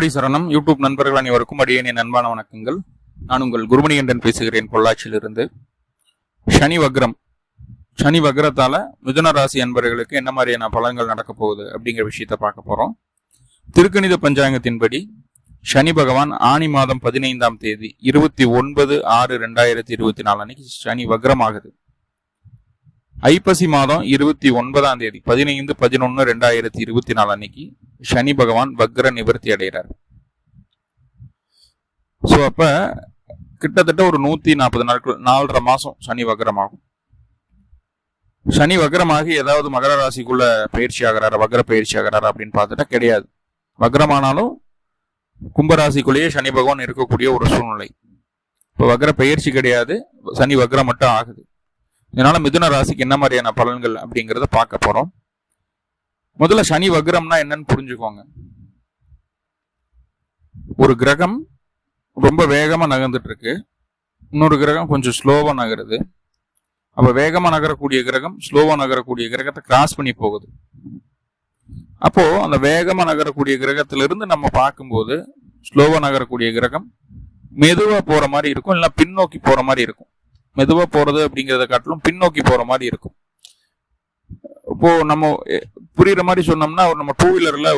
குருடி சரணம். யூடியூப் நண்பர்கள் அனைவருக்கும் அடியேனின் அன்பான வணக்கங்கள். நான் உங்கள் குருமணிகண்டன் பேசுகிறேன் பொள்ளாச்சியிலிருந்து. சனி வக்ரம். சனி வக்ரத்தால் மிதுன ராசி அன்பர்களுக்கு என்ன மாதிரியான பலன்கள் நடக்க போகுது அப்படிங்கிற விஷயத்த பார்க்க போகிறோம் திருக்கணித பஞ்சாங்கத்தின்படி சனி பகவான் ஆனி மாதம் பதினைந்தாம் தேதி இருபத்தி ஒன்பது ஆறு ரெண்டாயிரத்தி இருபத்தி நாலு அன்னைக்கு சனி வக்ரமாகுது. ஐப்பசி மாதம் இருபத்தி ஒன்பதாம் தேதி பதினைந்து பதினொன்று ரெண்டாயிரத்தி இருபத்தி நாலு அன்னைக்கு சனி பகவான் வக்ர நிவர்த்தி அடைகிறார். ஸோ அப்போ கிட்டத்தட்ட ஒரு நூற்றி நாற்பது நாட்கள் நாலரை மாதம் சனி வக்ரமாகும். சனி வக்ரமாகி ஏதாவது மகர ராசிக்குள்ள பயிற்சி ஆகிறாரா வக்ர பயிற்சி ஆகிறாரா அப்படின்னு பார்த்துட்டா கிடையாது. வக்ரமானாலும் கும்பராசிக்குள்ளேயே சனி பகவான் இருக்கக்கூடிய ஒரு சூழ்நிலை. இப்போ வக்ர பயிற்சி கிடையாது சனி வக்ரம் மட்டும் ஆகுது. இதனால மிதுன ராசிக்கு என்ன மாதிரியான பலன்கள் அப்படிங்கிறத பார்க்க போறோம். முதல்ல சனி வக்ரம்னா என்னன்னு புரிஞ்சுக்கோங்க. ஒரு கிரகம் ரொம்ப வேகமாக நகர்ந்துட்டு இருக்கு இன்னொரு கிரகம் கொஞ்சம் ஸ்லோவாக நகருது. அப்போ வேகமாக நகரக்கூடிய கிரகம் ஸ்லோவாக நகரக்கூடிய கிரகத்தை கிராஸ் பண்ணி போகுது. அப்போ அந்த வேகமாக நகரக்கூடிய கிரகத்திலிருந்து நம்ம பார்க்கும்போது ஸ்லோவாக நகரக்கூடிய கிரகம் மெதுவாக போகிற மாதிரி இருக்கும் இல்லைன்னா பின்னோக்கி போகிற மாதிரி இருக்கும். மெதுவா போறது அப்படிங்கிறத காட்டிலும் பின்னோக்கி போற மாதிரி இருக்கும். இப்போ நம்ம புரிகிற புரியுற மாதிரி சொன்னோம்னா ஒரு நம்ம டூ வீலர்ல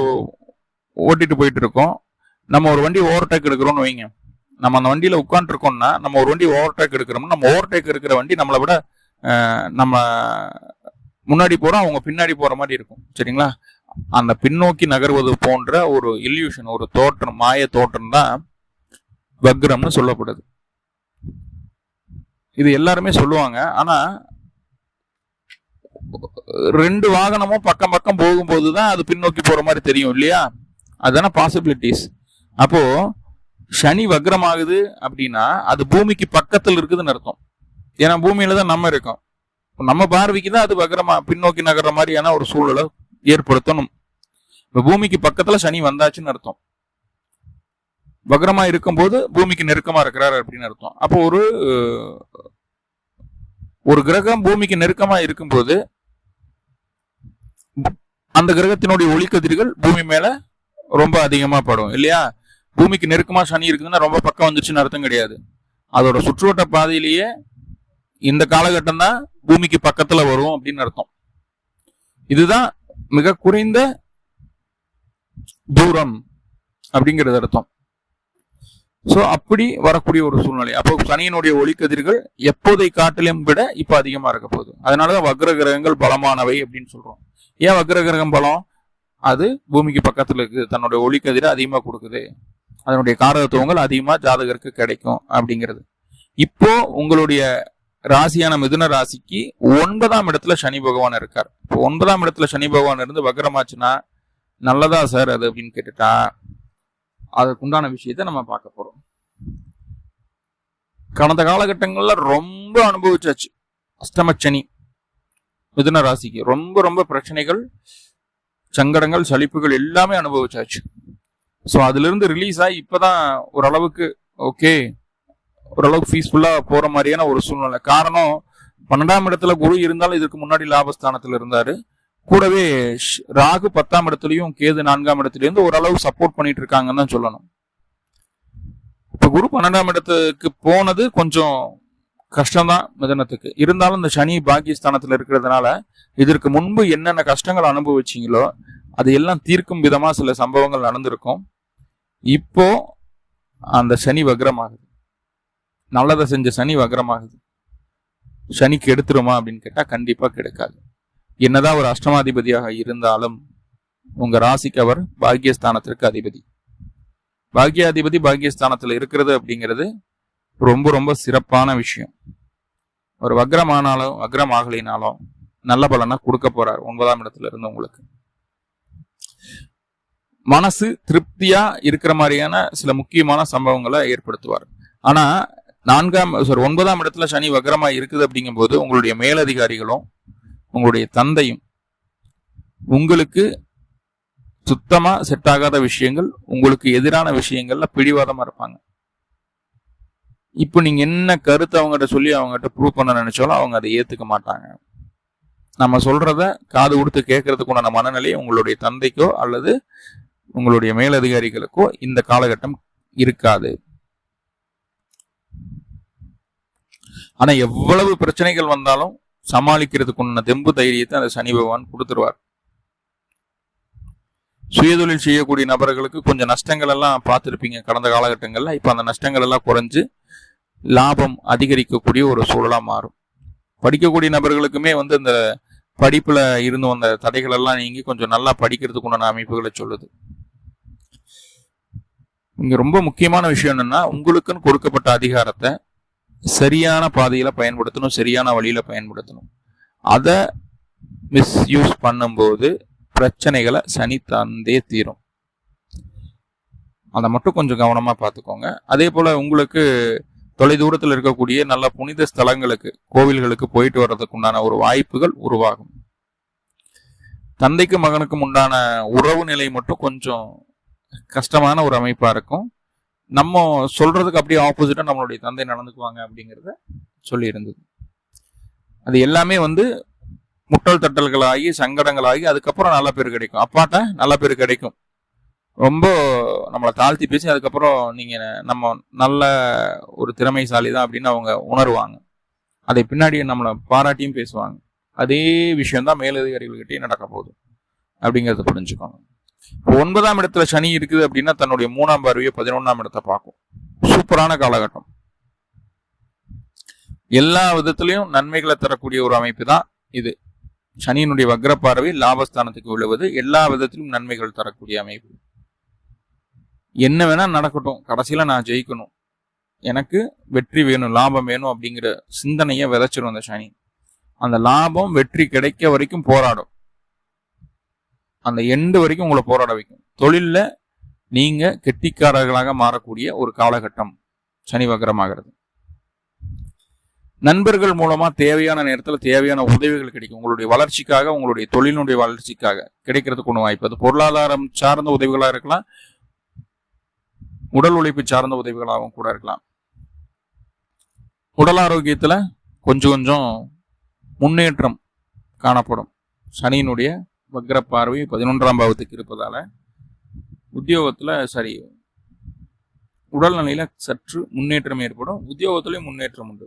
ஓட்டிட்டு போயிட்டு இருக்கோம். நம்ம ஒரு வண்டி ஓவர்டேக் எடுக்கிறோம்னு வைங்க. நம்ம அந்த வண்டியில உட்காந்துருக்கோம்னா நம்ம ஒரு வண்டி ஓவர்டேக் எடுக்கிறோம்னா நம்ம ஓவர்டேக் இருக்கிற வண்டி நம்மளை விட நம்ம முன்னாடி போறோம் அவங்க பின்னாடி போற மாதிரி இருக்கும். சரிங்களா? அந்த பின்னோக்கி நகர்வது போன்ற ஒரு இல்யூஷன் ஒரு தோற்றம் மாய தோற்றம் தான் வக்ரம்னு சொல்லப்படுது. இது எல்லாருமே சொல்லுவாங்க. ஆனா ரெண்டு வாகனமும் பக்கம் பக்கம் போகும்போது தான் அது பின்னோக்கி போற மாதிரி தெரியும் இல்லையா? அதுதானே பாசிபிலிட்டிஸ் அப்போ சனி வக்ரமாகுது அப்படின்னா அது பூமிக்கு பக்கத்தில் இருக்குதுன்னு அர்த்தம். ஏன்னா பூமியில தான் நம்ம இருக்கோம். நம்ம பார்வைக்கு தான் அது வக்ரமா பின்னோக்கி நகர்ற மாதிரியான ஒரு சூழலை ஏற்படுத்தணும். இப்போ பூமிக்கு பக்கத்துல சனி வந்தாச்சுன்னு அர்த்தம். வக்ரமா இருக்கும்போது பூமிக்கு நெருக்கமா இருக்கிறார் அப்படின்னு அர்த்தம். அப்போ ஒரு ஒரு கிரகம் பூமிக்கு நெருக்கமா இருக்கும்போது அந்த கிரகத்தினுடைய ஒளிக்கதிர்கள் பூமி மேல ரொம்ப அதிகமா படும் இல்லையா? பூமிக்கு நெருக்கமா சனி இருக்குதுன்னா ரொம்ப பக்கம் வந்துச்சுன்னு அர்த்தம் கிடையாது. அதோட சுற்றுவட்ட பாதையிலேயே இந்த காலகட்டம் தான் பூமிக்கு பக்கத்துல வரும் அப்படின்னு அர்த்தம். இதுதான் மிக குறைந்த தூரம் அப்படிங்கிறது அர்த்தம். ஸோ அப்படி வரக்கூடிய ஒரு சூழ்நிலை. அப்போ சனியினுடைய ஒளிக்கதிர்கள் எப்போதை காட்டிலும் விட இப்போ அதிகமாக இருக்க போகுது. அதனாலதான் வக்ர கிரகங்கள் பலமானவை அப்படின்னு சொல்கிறோம் ஏன் வக்ர கிரகம் பலம்? அது பூமிக்கு பக்கத்தில் இருக்குது. தன்னுடைய ஒளிக்கதிரை அதிகமாக கொடுக்குது. அதனுடைய காரகத்துவங்கள் அதிகமாக ஜாதகருக்கு கிடைக்கும் அப்படிங்கிறது. இப்போ உங்களுடைய ராசியான மிதுன ராசிக்கு ஒன்பதாம் இடத்துல சனி பகவான் இருக்கார். இப்போ ஒன்பதாம் இடத்துல சனி பகவான் இருந்து வக்ரமாச்சுன்னா நல்லதா சார் அது அப்படின்னு கேட்டுட்டா அதற்குண்டான விஷயத்தை நம்ம பார்க்க போகிறோம் கடந்த காலகட்டங்களில் ரொம்ப அனுபவிச்சாச்சு. அஷ்டமச்சனி மிதுன ராசிக்கு ரொம்ப ரொம்ப பிரச்சனைகள் சங்கடங்கள் சலிப்புகள் எல்லாமே அனுபவிச்சாச்சு. ஸோ அதுலேருந்து ரிலீஸ் ஆகி இப்பதான் ஓரளவுக்கு ஓகே ஓரளவுக்கு பீஸ்ஃபுல்லாக போகிற மாதிரியான ஒரு சூழ்நிலை. காரணம் பன்னெண்டாம் இடத்துல குரு இருந்தாலும் இதுக்கு முன்னாடி லாபஸ்தானத்தில் இருந்தார். கூடவே ஷ்- ராகு பத்தாம் இடத்துலயும் கேது நான்காம் இடத்துல இருந்து ஓரளவு சப்போர்ட் பண்ணிட்டு இருக்காங்கன்னு தான் சொல்லணும். இப்ப குரு பன்னெண்டாம் இடத்துக்கு போனது கொஞ்சம் கஷ்டம்தான் மிதனத்துக்கு. இருந்தாலும் இந்த சனி பாக்கியஸ்தானத்துல இருக்கிறதுனால இதற்கு முன்பு என்னென்ன கஷ்டங்கள் அனுபவிச்சீங்களோ அது எல்லாம் தீர்க்கும் விதமா சில சம்பவங்கள் நடந்திருக்கும். இப்போ அந்த சனி வக்ரமாகுது. நல்லதை செஞ்ச சனி வக்ரமாகுது. சனி கெடுத்துருமா அப்படின்னு கேட்டா கண்டிப்பா கெடுக்காது. என்னதான் ஒரு அஷ்டமாதிபதியாக இருந்தாலும் உங்க ராசிக்கு அவர் பாக்கியஸ்தானத்திற்கு அதிபதி. பாக்கியாதிபதி பாக்கியஸ்தானத்தில் இருக்கிறது அப்படிங்கிறது ரொம்ப ரொம்ப சிறப்பான விஷயம். ஒரு வக்ரமானாலும் வக்ரமாகலினாலும் நல்ல பலனை கொடுக்க போறார் ஒன்பதாம் இடத்துல இருந்து உங்களுக்கு. மனசு திருப்தியா இருக்கிற மாதிரியான சில முக்கியமான சம்பவங்களை ஏற்படுத்துவார். ஆனா நான்காம் சாரி ஒன்பதாம் இடத்துல சனி வக்ரமா இருக்குது அப்படிங்கும்போது உங்களுடைய மேலதிகாரிகளும் உங்களுடைய தந்தையும் உங்களுக்கு சுத்தமா செட் ஆகாத விஷயங்கள் உங்களுக்கு எதிரான விஷயங்கள்ல பிடிவாதமா இருப்பாங்க. இப்போ நீங்க என்ன கருத்தை அவங்ககிட்ட சொல்லி அவங்ககிட்ட ப்ரூவ் பண்ண நினைச்சாலும் அவங்க அதை ஏத்துக்க மாட்டாங்க. நம்ம சொல்றத காது கொடுத்து கேட்கறதுக்குண்டான மனநிலையை உங்களுடைய தந்தைக்கோ அல்லது உங்களுடைய மேலதிகாரிகளுக்கோ இந்த காலகட்டம் இருக்காது. ஆனா எவ்வளவு பிரச்சனைகள் வந்தாலும் சமாளிக்கிறதுக்கு உண்டான தெம்பு தைரியத்தை அந்த சனி பகவான் கொடுத்துருவார். சுயதொழில் செய்யக்கூடிய நபர்களுக்கு கொஞ்சம் நஷ்டங்கள் எல்லாம் பார்த்துருப்பீங்க. கடந்த காலகட்டங்களில் இப்போ அந்த நஷ்டங்கள் எல்லாம் குறைஞ்சு லாபம் அதிகரிக்கக்கூடிய ஒரு சூழலாக மாறும். படிக்கக்கூடிய நபர்களுக்குமே வந்து இந்த படிப்பில் இருந்து வந்த தடைகள் எல்லாம் நீங்கி கொஞ்சம் நல்லா படிக்கிறதுக்கு உண்டான அமைப்புகளை சொல்லுது. இங்கே ரொம்ப முக்கியமான விஷயம் என்னென்னா உங்களுக்குன்னு கொடுக்கப்பட்ட அதிகாரத்தை சரியான பாதையில் பயன்படுத்தணும் சரியான வழியில் பயன்படுத்தணும். அதை மிஸ்யூஸ் பண்ணும்போது பிரச்சனைகளை சனி தந்தே தீரும். அதை மட்டும் கொஞ்சம் கவனமாக பார்த்துக்கோங்க அதே போல் உங்களுக்கு தொலைதூரத்தில் இருக்கக்கூடிய நல்ல புனித ஸ்தலங்களுக்கு கோவில்களுக்கு போயிட்டு வர்றதுக்கு உண்டான ஒரு வாய்ப்புகள் உருவாகும். தந்தைக்கும் மகனுக்கும் உண்டான உறவு நிலை மட்டும் கொஞ்சம் கஷ்டமான ஒரு அமைப்பாக இருக்கும். நம்ம சொல்றதுக்கு அப்படியே ஆப்போசிட்டா நம்மளுடைய தந்தை நடந்துக்குவாங்க அப்படிங்கிறத சொல்லி இருந்தது அது எல்லாமே வந்து முட்டல் தட்டல்களாகி சங்கடங்களாகி அதுக்கப்புறம் நல்ல பேர் கிடைக்கும். அப்பாட்ட நல்ல பேர் கிடைக்கும். ரொம்ப நம்மளை தாழ்த்தி பேசி அதுக்கப்புறம் நீங்க நம்ம நல்ல ஒரு திறமைசாலி தான் அப்படின்னு அவங்க உணருவாங்க. அதை பின்னாடி நம்மளை பாராட்டியும் பேசுவாங்க. அதே விஷயம்தான் மேலதிகாரிகள்கிட்டயும் நடக்க போகுது. அப்படிங்கிறத புரிஞ்சுக்கோங்க. இப்போ ஒன்பதாம் இடத்துல சனி இருக்குது அப்படின்னா தன்னுடைய மூணாம் பார்வையை பதினொன்றாம் இடத்தை பார்க்கும். சூப்பரான காலகட்டம். எல்லா விதத்திலையும் நன்மைகளை தரக்கூடிய ஒரு அமைப்பு தான் இது. சனியினுடைய வக்ர பார்வை லாபஸ்தானத்துக்கு விழுவது எல்லா விதத்திலும் நன்மைகள் தரக்கூடிய அமைப்பு. என்ன வேணா நடக்கட்டும். கடைசியில நான் ஜெயிக்கணும். எனக்கு வெற்றி வேணும் லாபம் வேணும் அப்படிங்கிற சிந்தனையை விதைச்சிடும் அந்த சனி. அந்த லாபம் வெற்றி கிடைக்க வரைக்கும் போராடும். அந்த எண்டு வரைக்கும் உங்களை போராட வைக்கும். தொழிலில் நீங்கள் கெட்டிக்காரர்களாக மாறக்கூடிய ஒரு காலகட்டம் சனி வக்கரமாகிறது நண்பர்கள் மூலமா தேவையான நேரத்தில் தேவையான உதவிகள் கிடைக்கும். உங்களுடைய வளர்ச்சிக்காக உங்களுடைய தொழிலினுடைய வளர்ச்சிக்காக கிடைக்கிறதுக்கு ஒன்று வாய்ப்பு. அது பொருளாதாரம் சார்ந்த உதவிகளாக இருக்கலாம். உடல் உழைப்பு சார்ந்த உதவிகளாகவும் கூட இருக்கலாம். உடல் ஆரோக்கியத்தில் கொஞ்சம் கொஞ்சம் முன்னேற்றம் காணப்படும். சனியினுடைய வக்ர பார்வை பதினொன்றாம் பாவத்துக்கு இருப்பதால் உத்தியோகத்தில் சரி உடல்நிலையில் சற்று முன்னேற்றம் ஏற்படும். உத்தியோகத்திலையும் முன்னேற்றம் உண்டு.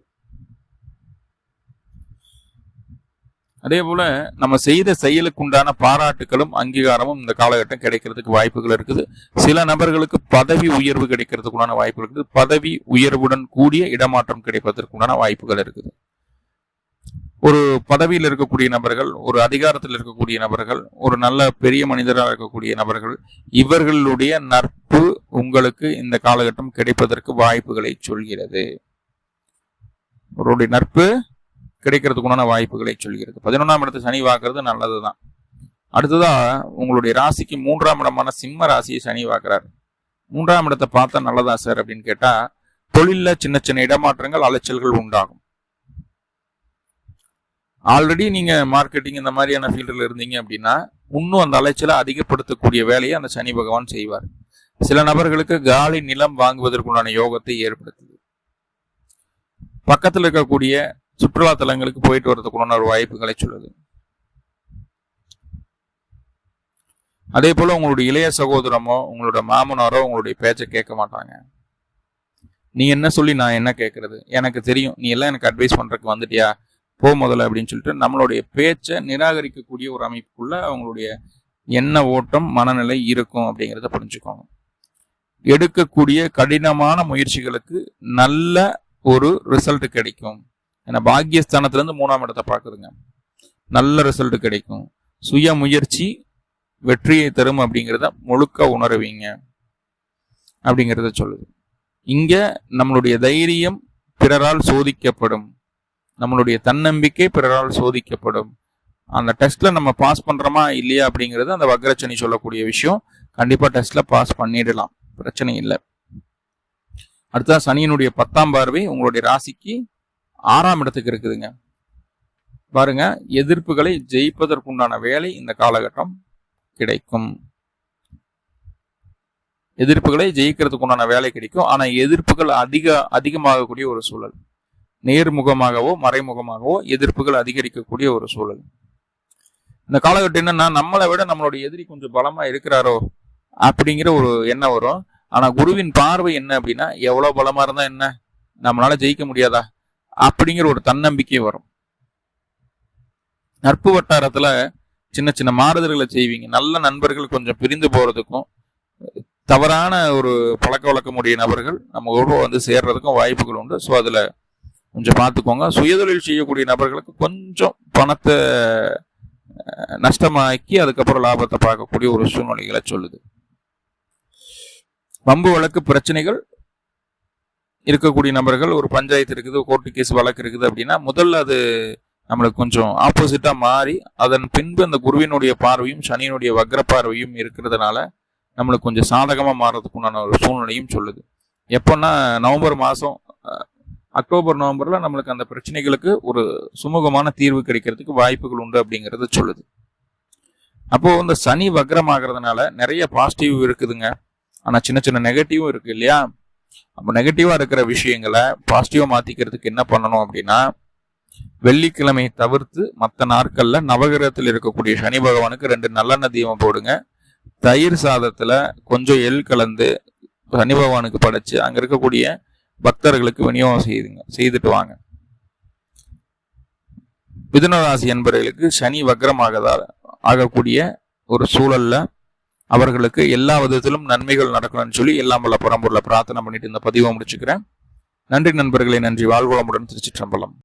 அதே போல நம்ம செய்த செயலுக்கு உண்டான பாராட்டுகளும் அங்கீகாரமும் இந்த காலகட்டம் கிடைக்கிறதுக்கு வாய்ப்புகள் இருக்குது. சில நபர்களுக்கு பதவி உயர்வு கிடைக்கிறதுக்குண்டான வாய்ப்புகள் இருக்குது. பதவி உயர்வுடன் கூடிய இடமாற்றம் கிடைப்பதற்குண்டான வாய்ப்புகள் இருக்குது. ஒரு பதவியில் இருக்கக்கூடிய நபர்கள் ஒரு அதிகாரத்தில் இருக்கக்கூடிய நபர்கள் ஒரு நல்ல பெரிய மனிதராக இருக்கக்கூடிய நபர்கள் இவர்களுடைய நட்பு உங்களுக்கு இந்த காலகட்டம் கிடைப்பதற்கு வாய்ப்புகளை சொல்கிறது. அவருடைய நட்பு கிடைக்கிறதுக்குண்டான வாய்ப்புகளை சொல்கிறது. பதினொன்றாம் இடத்தை சனி வாக்குறது நல்லதுதான். அடுத்ததா உங்களுடைய ராசிக்கு மூன்றாம் இடமான சிம்ம ராசியை சனி வாக்குறாரு மூன்றாம் இடத்தை பார்த்தா நல்லதா சார் அப்படின்னு கேட்டா தொழிலில் சின்ன சின்ன இடமாற்றங்கள் அலைச்சல்கள் உண்டாகும். ஆல்ரெடி நீங்கள் மார்க்கெட்டிங் இந்த மாதிரியான ஃபீல்டில் இருந்தீங்க அப்படின்னா இன்னும் அந்த அலைச்சலை அதிகப்படுத்தக்கூடிய வேலையை அந்த சனி பகவான் செய்வார். சில நபர்களுக்கு காலி நிலம் வாங்குவதற்குண்டான யோகத்தை ஏற்படுத்துது. பக்கத்தில் இருக்கக்கூடிய சுற்றுலா தலங்களுக்கு போயிட்டு வரதுக்குள்ளான ஒரு வாய்ப்புகளை சொல்லுது. அதே போல் உங்களுடைய இளைய சகோதரமோ உங்களோட மாமனாரோ உங்களுடைய பேச்சை கேட்க மாட்டாங்க. நீ என்ன சொல்லி நான் என்ன கேட்கறது? எனக்கு தெரியும். நீ எல்லாம் எனக்கு அட்வைஸ் பண்ணுறதுக்கு வந்துட்டியா? போ முதல்ல அப்படின்னு சொல்லிட்டு நம்மளுடைய பேச்சை நிராகரிக்கக்கூடிய ஒரு அமைப்புக்குள்ள அவங்களுடைய எண்ண ஓட்டம் மனநிலை இருக்கும் அப்படிங்கிறத புரிஞ்சுக்கோங்க எடுக்கக்கூடிய கடினமான முயற்சிகளுக்கு நல்ல ஒரு ரிசல்ட் கிடைக்கும். ஏன்னா பாக்கியஸ்தானத்துலேருந்து மூணாம் இடத்தை பார்க்குதுங்க. நல்ல ரிசல்ட் கிடைக்கும். சுய முயற்சி வெற்றியை தரும் அப்படிங்கிறத முழுக்க உணருவீங்க. அப்படிங்கிறத சொல்லுது. இங்கே நம்மளுடைய தைரியம் பிறரால் சோதிக்கப்படும். நம்மளுடைய தன்னம்பிக்கை பிறரால் சோதிக்கப்படும். அந்த டெஸ்ட்ல நம்ம பாஸ் பண்றோமா இல்லையா அப்படிங்கிறது அந்த வக்ரச்சனி சொல்லக்கூடிய விஷயம். கண்டிப்பா டெஸ்ட்ல பாஸ் பண்ணிடலாம். பிரச்சனை இல்லை. அடுத்தது சனியினுடைய பத்தாம் பார்வை உங்களுடைய ராசிக்கு ஆறாம் இடத்துக்கு இருக்குதுங்க. பாருங்க எதிர்ப்புகளை ஜெயிப்பதற்குண்டான வேலை இந்த காலகட்டம் கிடைக்கும். எதிர்ப்புகளை ஜெயிக்கிறதுக்கு உண்டான வேலை கிடைக்கும். ஆனா எதிர்ப்புகள் அதிக அதிகமாகக்கூடிய ஒரு சூழல். நேர்முகமாகவோ மறைமுகமாகவோ எதிர்ப்புகள் அதிகரிக்கக்கூடிய ஒரு சூழல். இந்த காலகட்டம் என்னன்னா நம்மளை விட நம்மளுடைய எதிரி கொஞ்சம் பலமா இருக்கிறாரோ அப்படிங்கிற ஒரு எண்ணம் வரும். ஆனா குருவின் பார்வை என்ன அப்படின்னா எவ்வளவு பலமா இருந்தா என்ன? நம்மளால ஜெயிக்க முடியாதா? அப்படிங்கிற ஒரு தன்னம்பிக்கை வரும். நட்பு வட்டாரத்துல சின்ன சின்ன மாறுதல்களை செய்வீங்க. நல்ல நண்பர்கள் கொஞ்சம் பிரிந்து போறதுக்கும் தவறான ஒரு பழக்க வழக்கமுடைய நபர்கள் நம்ம உருவம் வந்து சேர்றதுக்கும் வாய்ப்புகள் உண்டு. ஸோ அதுல கொஞ்சம் பார்த்துக்கோங்க. சுயதொழில் செய்யக்கூடிய நபர்களுக்கு கொஞ்சம் பணத்தை நஷ்டமாக்கி அதுக்கப்புறம் லாபத்தை பார்க்கக்கூடிய ஒரு சூழ்நிலைகளை சொல்லுது. வம்பு வழக்கு பிரச்சனைகள் இருக்கக்கூடிய நபர்கள் ஒரு பஞ்சாயத்து இருக்குது கோர்ட்டு கேஸ் வழக்கு இருக்குது அப்படின்னா முதல்ல அது நம்மளுக்கு கொஞ்சம் ஆப்போசிட்டாக மாறி அதன் பின்பு அந்த குருவினுடைய பார்வையும் சனியினுடைய வக்ர பார்வையும் இருக்கிறதுனால நம்மளுக்கு கொஞ்சம் சாதகமாக மாறுறதுக்குண்டான ஒரு சூழ்நிலையும் சொல்லுது. எப்போன்னா நவம்பர் மாதம் அக்டோபர் நவம்பரில் நம்மளுக்கு அந்த பிரச்சனைகளுக்கு ஒரு சுமூகமான தீர்வு கிடைக்கிறதுக்கு வாய்ப்புகள் உண்டு அப்படிங்கிறத சொல்லுது. அப்போது இந்த சனி வக்ரமாகறதுனால நிறைய பாசிட்டிவ் இருக்குதுங்க. ஆனால் சின்ன சின்ன நெகட்டிவும் இருக்குது இல்லையா? அப்போ நெகட்டிவாக இருக்கிற விஷயங்களை பாசிட்டிவாக மாற்றிக்கிறதுக்கு என்ன பண்ணணும் அப்படின்னா வெள்ளிக்கிழமையை தவிர்த்து மற்ற நாட்களில் நவகிரகத்தில் இருக்கக்கூடிய சனி பகவானுக்கு ரெண்டு நல்லெண்ணெய் தீபம் போடுங்க. தயிர் சாதத்தில் கொஞ்சம் எள் கலந்து சனி பகவானுக்கு படைச்சு அங்கே இருக்கக்கூடிய பக்தர்களுக்கு விநியோகம் செய்துங்க செய்துட்டு வாங்க. மிதுனராசி என்பவர்களுக்கு சனி வக்ரமாகதால் ஆகக்கூடிய ஒரு சூழல்ல அவர்களுக்கு எல்லா விதத்திலும் நன்மைகள் நடக்கணும்னு சொல்லி எல்லாம் வல்ல பரம்பொருளை பிரார்த்தனை பண்ணிட்டு இந்த பதிவை முடிச்சுக்கிறேன். நன்றி நண்பர்களே நன்றி. வாழ்வளமுடன் திருச்சிற்றம்பலம்.